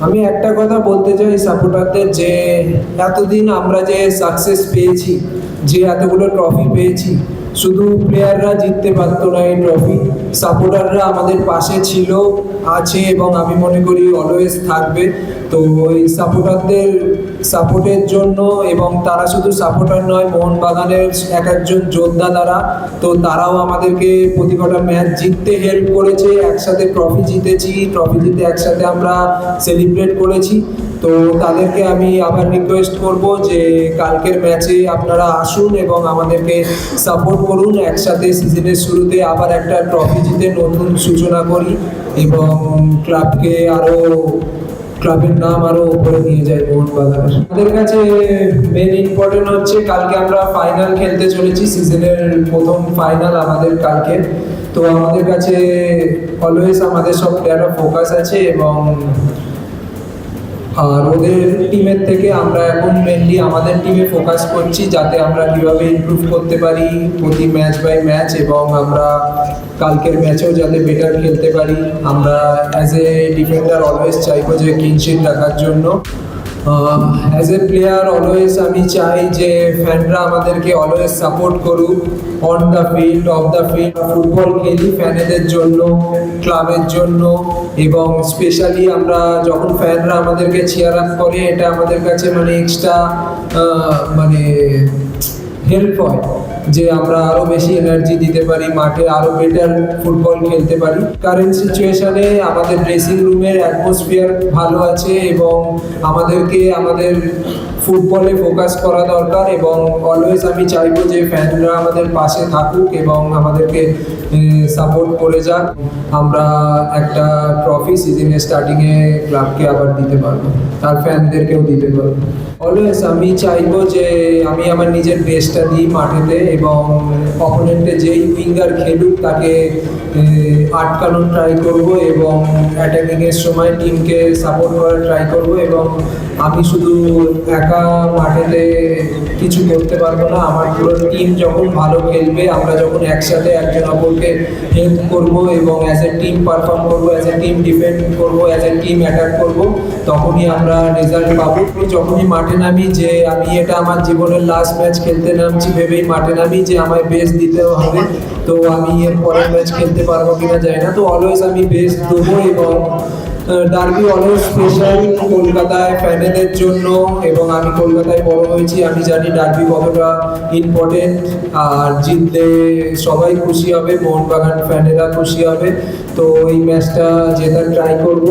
আমি একটা কথা বলতে চাই সাপোর্টারদের যে এতদিন আমরা যে সাকসেস পেয়েছি, যে এতগুলো ট্রফি পেয়েছি শুধু প্লেয়াররা জিততে পারত না এই ট্রফি সাপোর্টাররা আমাদের পাশে ছিল, আছে এবং আমি মনে করি অলওয়েজ থাকবে। তো ওই সাপোর্টারদের সাপোর্টের জন্য এবং তারা শুধু সাপোর্টার নয়, মোহনবাগানের এক একজন যোদ্ধা তারা, তো তারাও আমাদেরকে প্রতি কটা ম্যাচ জিততে হেল্প করেছে, একসাথে ট্রফি জিতেছি ট্রফি জিতে একসাথে আমরা সেলিব্রেট করেছি। তো তাদেরকে আমি আবার রিকোয়েস্ট করব যে কালকের ম্যাচে আপনারা আসুন এবং আমাদেরকে সাপোর্ট করুন। একসাথে সিজনের শুরুতে আবার একটা ট্রফি জিতে নতুন সূচনা করি এবং ক্লাবকে আরও ক্লাবের নাম আরও উপরে নিয়ে যায় মোহনবাগানের আমাদের কাছে মেন ইম্পর্টেন্ট হচ্ছে কালকে আমরা ফাইনাল খেলতে চলেছি। সিজনের প্রথম ফাইনাল আমাদের কালকে। তো আমাদের কাছে অলওয়েজ আমাদের সব প্লেয়াররা ফোকাস আছে এবং আর ওদের টিমের থেকে আমরা এখন মেনলি আমাদের টিমে ফোকাস করছি যাতে আমরা কীভাবে ইমপ্রুভ করতে পারি প্রতি ম্যাচ বাই ম্যাচ এবং আমরা কালকের ম্যাচেও যাতে বেটার খেলতে পারি। আমরা অ্যাজ এ ডিফেন্ডার অলওয়েজ চাইব যে কিনশিট রাখার জন্য। অ্যাজ এ প্লেয়ার অলওয়েজ আমি চাই যে ফ্যানরা আমাদেরকে অলওয়েজ সাপোর্ট করুক on the field off the field football খেলি ফ্যানেদের জন্য ক্লাবের জন্য এবং স্পেশালি আমরা যখন ফ্যানরা আমাদেরকে চেয়ার আপ করে, এটা আমাদের কাছে মানে এক্সট্রা মানে হেল্প হয় যে আমরা আরও বেশি এনার্জি দিতে পারি, মাঠে আরও বেটার ফুটবল খেলতে পারি। কারেন্ট সিচুয়েশানে আমাদের ড্রেসিং রুমের অ্যাটমসফিয়ার ভালো আছে এবং আমাদেরকে আমাদের ফুটবলে ফোকাস করা দরকার এবং অলওয়েজ আমি চাইব যে ফ্যানরা আমাদের পাশে থাকুক এবং আমাদেরকে সাপোর্ট করে যাক। আমরা একটা ট্রফি সিজনের স্টার্টিংয়ে ক্লাবকে আবার দিতে পারব। তার ফ্যানদেরকেও দিতে পারব। অলওয়েজ আমি চাইব যে আমি আমার নিজের বেস্টটা দিই মাঠেতে এবং অপোনেন্টে যেই উইঙ্গার খেলুক তাকে আটকানোর ট্রাই করব এবং অ্যাটাকিংয়ের সময় টিমকে সাপোর্ট করার ট্রাই করব এবং আমি শুধু একা মাঠেতে কিছু করতে পারব না। আমার পুরো টিম যখন ভালো খেলবে, আমরা যখন একসাথে একজন অপরকে হেল্প করব এবং অ্যাজ এ টিম পারফর্ম করব অ্যাজ এ টিম ডিফেন্ড করব অ্যাজ এ টিম অ্যাটাক করব, তখনই আমরা রেজাল্ট পাবো। যখনই মাঠে নামি যে আমি এটা আমার জীবনের লাস্ট ম্যাচ খেলতে নামছি, ভেবেই মাঠে নামি যে আমায় বেস্ট দিতে হবে। তো আমি এর পরের ম্যাচ খেলতে পারব কিনা যাই না। তো অলওয়েজ আমি বেস্ট দেবো এবং ডার্বি অলওয়েজ স্পেশাল কলকাতায় ফ্যানেদের জন্য এবং আমি কলকাতায় বড় হয়েছি। আমি জানি ডার্বি কতটা ইম্পর্টেন্ট আর জিতলে সবাই খুশি হবে, মোহনবাগান ফ্যানেরা খুশি হবে। তো এই ম্যাচটা জেতার ট্রাই করব।